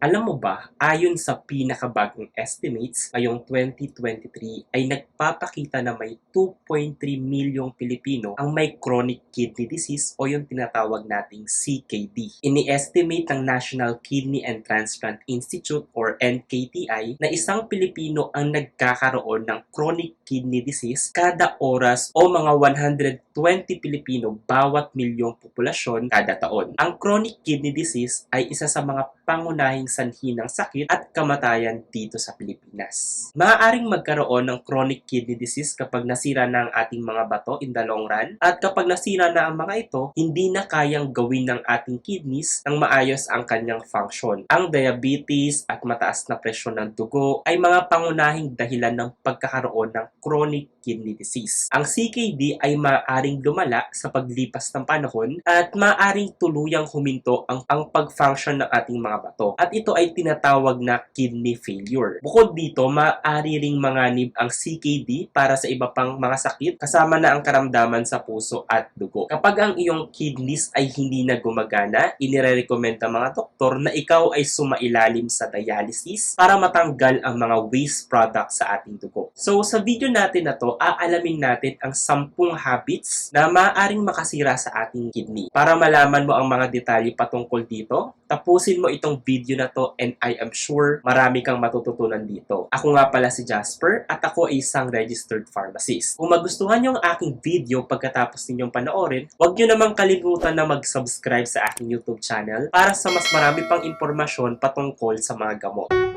Alam mo ba, ayon sa pinakabagong estimates, ngayong 2023 ay nagpapakita na may 2.3 milyong Pilipino ang may chronic kidney disease o yung tinatawag nating CKD. Ini-estimate ng National Kidney and Transplant Institute or NKTI na isang Pilipino ang nagkakaroon ng chronic kidney disease kada oras o mga 120 Pilipino bawat milyong populasyon kada taon. Ang chronic kidney disease ay isa sa mga pangunahing sanhi ng sakit at kamatayan dito sa Pilipinas. Maaaring magkaroon ng chronic kidney disease kapag nasira na ang ating mga bato in the long run at kapag nasira na ang mga ito, hindi na kayang gawin ng ating kidneys ng maayos ang kanyang function. Ang diabetes at mataas na presyon ng dugo ay mga pangunahing dahilan ng pagkakaroon ng chronic kidney disease. Ang CKD ay maaaring lumala sa paglipas ng panahon at maaaring tuluyang huminto ang, ang pag-function ng ating mga bato. At ito ay tinatawag na kidney failure. Bukod dito, maaari ring manganib ang CKD para sa iba pang mga sakit kasama na ang karamdaman sa puso at dugo. Kapag ang iyong kidneys ay hindi na gumagana, inirecommend ng mga doktor na ikaw ay sumailalim sa dialysis para matanggal ang mga waste products sa ating dugo. So sa video natin na to, aalamin natin ang 10 habits na maaaring makasira sa ating kidney. Para malaman mo ang mga detalye patungkol dito, tapusin mo itong video na to and I am sure marami kang matututunan dito. Ako nga pala si Jasper at ako ay isang registered pharmacist. Kung magustuhan nyo ang aking video pagkatapos ninyong panoorin, huwag nyo namang kalimutan na mag-subscribe sa aking YouTube channel para sa mas marami pang impormasyon patungkol sa mga gamot.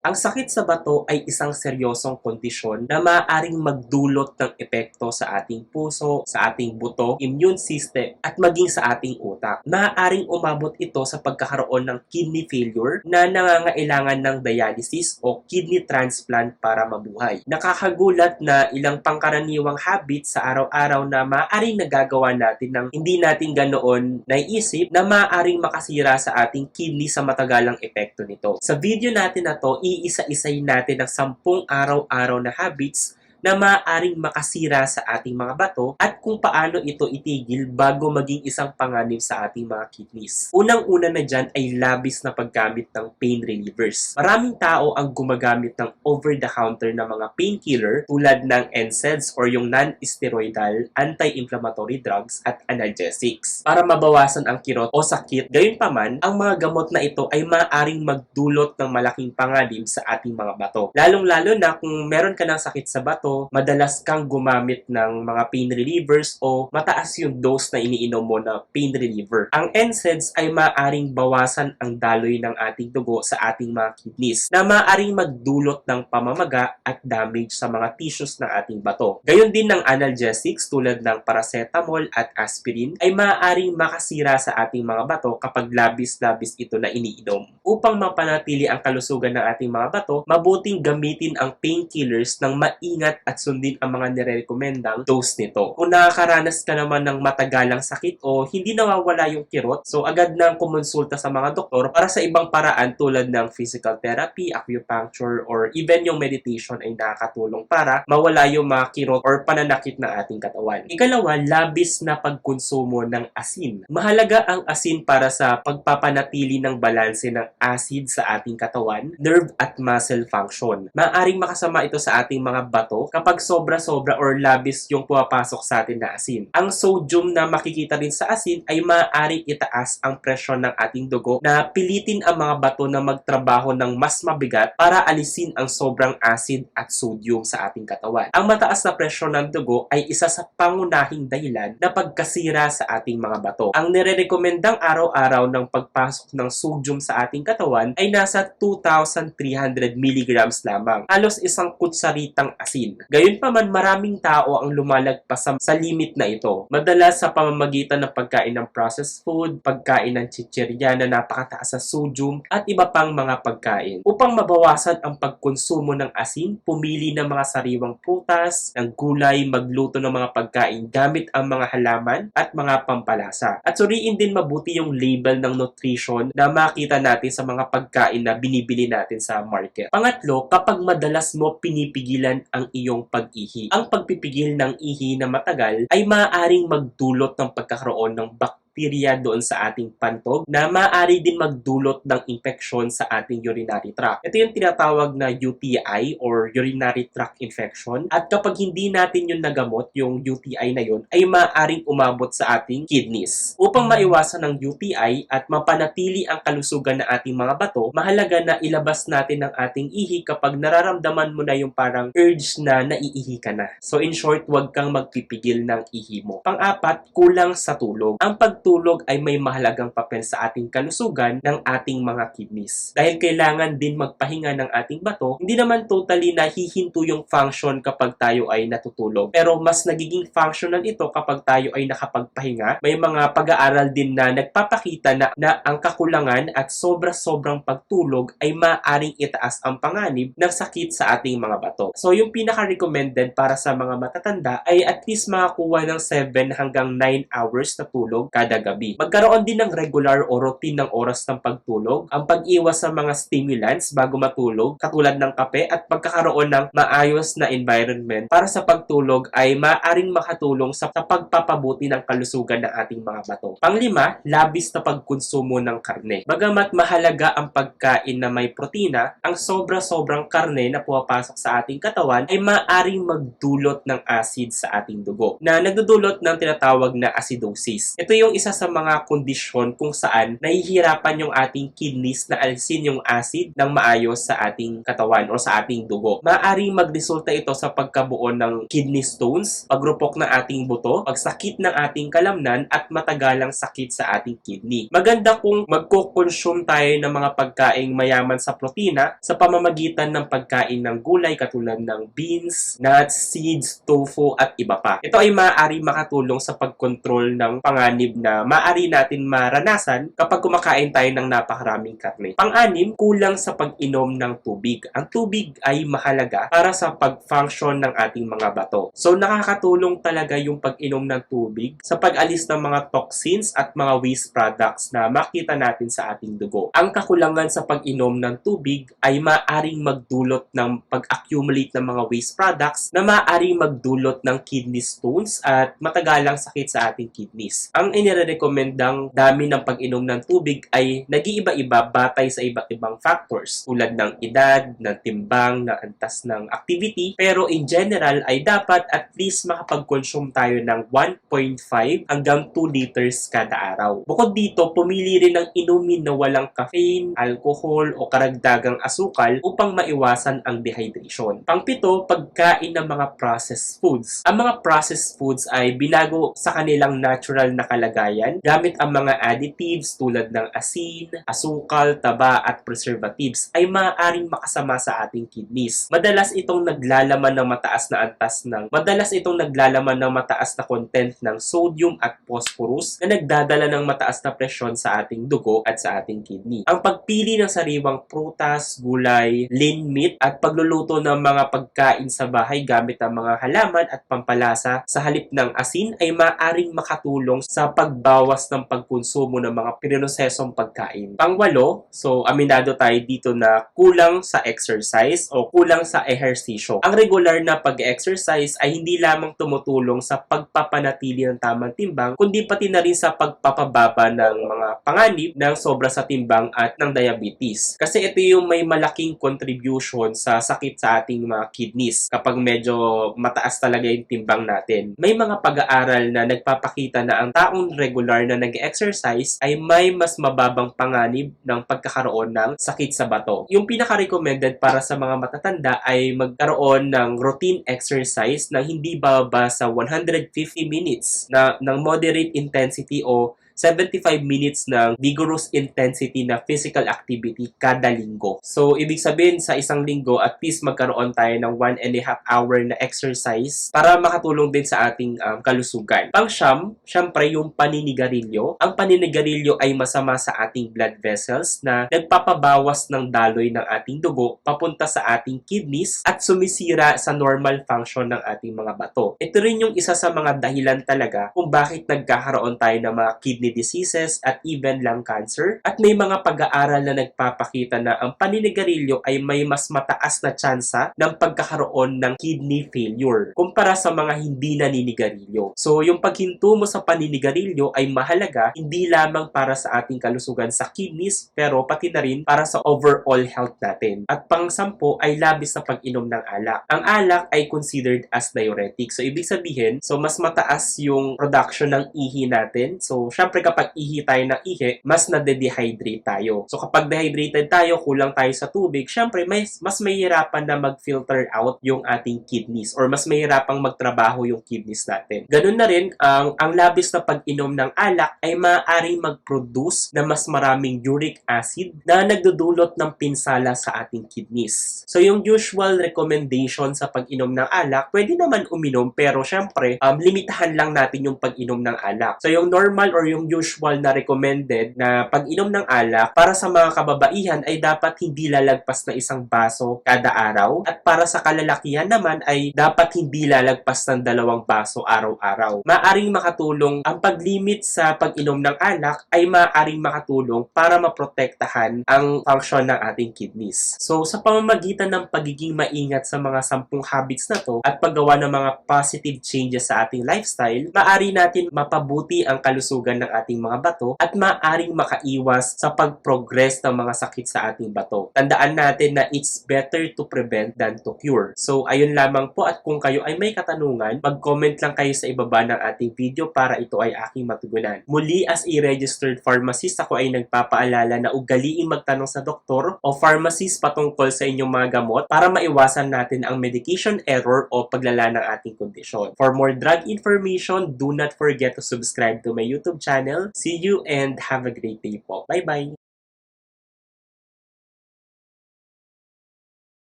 Ang sakit sa bato ay isang seryosong kondisyon na maaaring magdulot ng epekto sa ating puso, sa ating buto, immune system, at maging sa ating utak. Maaaring umabot ito sa pagkakaroon ng kidney failure na nangangailangan ng dialysis o kidney transplant para mabuhay. Nakakagulat na ilang pangkaraniwang habits sa araw-araw na maaaring nagagawa natin ng hindi natin ganoon naiisip na maaaring makasira sa ating kidney sa matagalang epekto nito. Sa video natin na to, iisa-isay natin ang sampung araw-araw na habits na maaaring makasira sa ating mga bato at kung paano ito itigil bago maging isang panganib sa ating mga kidneys. Unang-una na dyan ay labis na paggamit ng pain relievers. Maraming tao ang gumagamit ng over-the-counter na mga painkiller tulad ng NSAIDs or yung non-steroidal anti-inflammatory drugs at analgesics para mabawasan ang kirot o sakit. Gayunpaman, ang mga gamot na ito ay maaaring magdulot ng malaking panganib sa ating mga bato. Lalong-lalo na kung meron ka ng sakit sa bato, madalas kang gumamit ng mga pain relievers o mataas yung dose na iniinom mo na pain reliever. Ang NSAIDs ay maaaring bawasan ang daloy ng ating dugo sa ating mga kidneys na maaaring magdulot ng pamamaga at damage sa mga tissues ng ating bato. Gayon din ng analgesics tulad ng paracetamol at aspirin ay maaaring makasira sa ating mga bato kapag labis-labis ito na iniinom. Upang mapanatili ang kalusugan ng ating mga bato, mabuting gamitin ang painkillers ng maingat at sundin ang mga nirekomendang dose nito. Kung nakakaranas ka naman ng matagalang sakit o hindi nawawala yung kirot, so agad nang kumonsulta sa mga doktor para sa ibang paraan tulad ng physical therapy, acupuncture, or even yung meditation ay nakakatulong para mawala yung mga kirot or pananakit ng ating katawan. Ikalawa, labis na pagkonsumo ng asin. Mahalaga ang asin para sa pagpapanatili ng balanse ng acid sa ating katawan, nerve at muscle function. Maaring makasama ito sa ating mga bato kapag sobra-sobra or labis yung pumapasok sa atin na asin. Ang sodium na makikita rin sa asin ay maaaring itaas ang presyon ng ating dugo na pilitin ang mga bato na magtrabaho ng mas mabigat para alisin ang sobrang acid at sodium sa ating katawan. Ang mataas na presyon ng dugo ay isa sa pangunahing dahilan na pagkasira sa ating mga bato. Ang nirerekomendang araw-araw ng pagpasok ng sodium sa ating katawan ay nasa 2,300 mg lamang. Halos isang kutsaritang asin. Gayunpaman, maraming tao ang lumalagpas sa, sa limit na ito. Madalas sa pamamagitan ng pagkain ng processed food, pagkain ng chichirya na napakataas sa sodium, at iba pang mga pagkain. Upang mabawasan ang pagkonsumo ng asin, pumili ng mga sariwang prutas, ng gulay, magluto ng mga pagkain gamit ang mga halaman at mga pampalasa. At suriin din mabuti yung label ng nutrition na makita natin sa mga pagkain na binibili natin sa market. Pangatlo, kapag madalas mo pinipigilan ang iyong pag-ihi. Ang pagpipigil ng ihi na matagal ay maaaring magdulot ng pagkakaroon ng bakterya bakterya doon sa ating pantog na maaari din magdulot ng infeksyon sa ating urinary tract. Ito yung tinatawag na UTI or urinary tract infection. At kapag hindi natin yun nagamot, yung UTI na yun, ay maaaring umabot sa ating kidneys. Upang maiwasan ng UTI at mapanatili ang kalusugan ng ating mga bato, mahalaga na ilabas natin ang ating ihi kapag nararamdaman mo na yung parang urge na naiihi ka na. So in short, huwag kang magpipigil ng ihi mo. Pang-apat, kulang sa tulog. Ang pagtulog ay may mahalagang papel sa ating kalusugan ng ating mga kidneys. Dahil kailangan din magpahinga ng ating bato, hindi naman totally nahihinto yung function kapag tayo ay natutulog. Pero mas nagiging functional ito kapag tayo ay nakapagpahinga. May mga pag-aaral din na nagpapakita na, na ang kakulangan at sobra-sobrang pagtulog ay maaaring itaas ang panganib ng sakit sa ating mga bato. So yung pinaka-recommended para sa mga matatanda ay at least makakuha ng 7 hanggang 9 hours na tulog kada gabi. Magkaroon din ng regular o routine ng oras ng pagtulog, ang pag-iwas sa mga stimulants bago matulog, katulad ng kape at pagkakaroon ng maayos na environment para sa pagtulog ay maaaring makatulong sa, pagpapabuti ng kalusugan ng ating mga bato. Panglima, labis na pagkonsumo ng karne. Bagamat mahalaga ang pagkain na may protina, ang sobra-sobrang karne na pumapasok sa ating katawan ay maaaring magdulot ng acid sa ating dugo na nagdudulot ng tinatawag na acidosis. Ito yung isa sa mga kondisyon kung saan nahihirapan yung ating kidneys na alisin yung acid ng maayos sa ating katawan o sa ating dugo. Maaaring magresulta ito sa pagkabuo ng kidney stones, pagrupok ng ating buto, pagsakit ng ating kalamnan at matagalang sakit sa ating kidney. Maganda kung magko-consume tayo ng mga pagkaing mayaman sa protina sa pamamagitan ng pagkain ng gulay katulad ng beans, nuts, seeds, tofu at iba pa. Ito ay maaari makatulong sa pagkontrol ng panganib na maaari natin maranasan kapag kumakain tayo ng napakaraming karne. Pang-anim, kulang sa pag-inom ng tubig. Ang tubig ay mahalaga para sa pag-function ng ating mga bato. So nakakatulong talaga yung pag-inom ng tubig sa pag-alis ng mga toxins at mga waste products na makita natin sa ating dugo. Ang kakulangan sa pag-inom ng tubig ay maaring magdulot ng pag-accumulate ng mga waste products na maaring magdulot ng kidney stones at matagalang sakit sa ating kidneys. Ang inirekomendang dami ng pag-inom ng tubig ay nag-iiba-iba batay sa iba't ibang factors tulad ng edad, ng timbang, ng antas ng activity. Pero in general ay dapat at least makapag-consume tayo ng 1.5 hanggang 2 liters kada araw. Bukod dito, pumili rin ng inumin na walang caffeine, alcohol o karagdagang asukal upang maiwasan ang dehydration. Pangpito, pagkain ng mga processed foods. Ang mga processed foods ay binago sa kanilang natural na kalagayan gamit ang mga additives tulad ng asin, asukal, taba at preservatives ay maaaring makasama sa ating kidneys. Madalas itong naglalaman ng mataas na antas ng madalas itong naglalaman ng mataas na content ng sodium at phosphorus na nagdadala ng mataas na presyon sa ating dugo at sa ating kidney. Ang pagpili ng sariwang prutas, gulay, lean meat at pagluluto ng mga pagkain sa bahay gamit ang mga halaman at pampalasa sa halip ng asin ay maaring makatulong sa pagbawas ng pagkonsumo ng mga prinosesong pagkain. Pangwalo, so aminado tayo dito na kulang sa exercise o kulang sa ehersisyo. Ang regular na pag-exercise ay hindi lamang tumutulong sa pagpapanatili ng tamang timbang, kundi pati na rin sa pagpapababa ng mga panganib ng sobra sa timbang at ng diabetes. Kasi ito yung may malaking contribution sa sakit sa ating mga kidneys kapag medyo mataas talaga yung timbang natin. May mga pag-aaral na nagpapakita na ang taong regular na nag-exercise ay may mas mababang panganib ng pagkakaroon ng sakit sa bato. Yung pinaka-recommended para sa mga matatanda ay magkaroon ng routine exercise na hindi bababa sa 150 minutes na ng moderate intensity o 75 minutes ng vigorous intensity na physical activity kada linggo. So, ibig sabihin sa isang linggo, at least magkaroon tayo ng one and a half hour na exercise para makatulong din sa ating um, kalusugan. Pang siyam, syempre yung paninigarilyo. Ang paninigarilyo ay masama sa ating blood vessels na nagpapabawas ng daloy ng ating dugo papunta sa ating kidneys at sumisira sa normal function ng ating mga bato. Ito rin yung isa sa mga dahilan talaga kung bakit nagkakaroon tayo ng mga kidney diseases at even lung cancer. At may mga pag-aaral na nagpapakita na ang paninigarilyo ay may mas mataas na tsansa ng pagkakaroon ng kidney failure kumpara sa mga hindi naninigarilyo. So, yung paghinto mo sa paninigarilyo ay mahalaga hindi lamang para sa ating kalusugan sa kidneys pero pati na rin para sa overall health natin. At pang-sampo ay labis sa pag-inom ng alak. Ang alak ay considered as diuretic. So, ibig sabihin, so mas mataas yung production ng ihi natin. So, syempre kapag ihi tayo ng ihi, mas nade-dehydrate tayo. So, kapag dehydrated tayo, kulang tayo sa tubig, syempre mas, mas mahirapan na mag-filter out yung ating kidneys or mas mahirapang magtrabaho yung kidneys natin. Ganun na rin, ang, ang labis na pag-inom ng alak ay maaaring mag-produce na mas maraming uric acid na nagdudulot ng pinsala sa ating kidneys. So, yung usual recommendation sa pag-inom ng alak, pwede naman uminom pero syempre, um, limitahan lang natin yung pag-inom ng alak. So, yung normal or yung usual na recommended na pag-inom ng alak para sa mga kababaihan ay dapat hindi lalagpas na isang baso kada araw at para sa kalalakihan naman ay dapat hindi lalagpas ng dalawang baso araw-araw. Maaring makatulong ang pag-limit sa pag-inom ng alak ay maaring makatulong para maprotektahan ang function ng ating kidneys. So, sa pamamagitan ng pagiging maingat sa mga sampung habits na to at paggawa ng mga positive changes sa ating lifestyle, maaari natin mapabuti ang kalusugan ng ating mga bato at maaring makaiwas sa pag-progress ng mga sakit sa ating bato. Tandaan natin na it's better to prevent than to cure. So, ayun lamang po at kung kayo ay may katanungan, mag-comment lang kayo sa ibaba ng ating video para ito ay aking matugunan. Muli as a registered pharmacist, ako ay nagpapaalala na ugaliing magtanong sa doktor o pharmacist patungkol sa inyong mga gamot para maiwasan natin ang medication error o paglala ng ating kondisyon. For more drug information, do not forget to subscribe to my YouTube channel. See you and have a great day po. Bye-bye!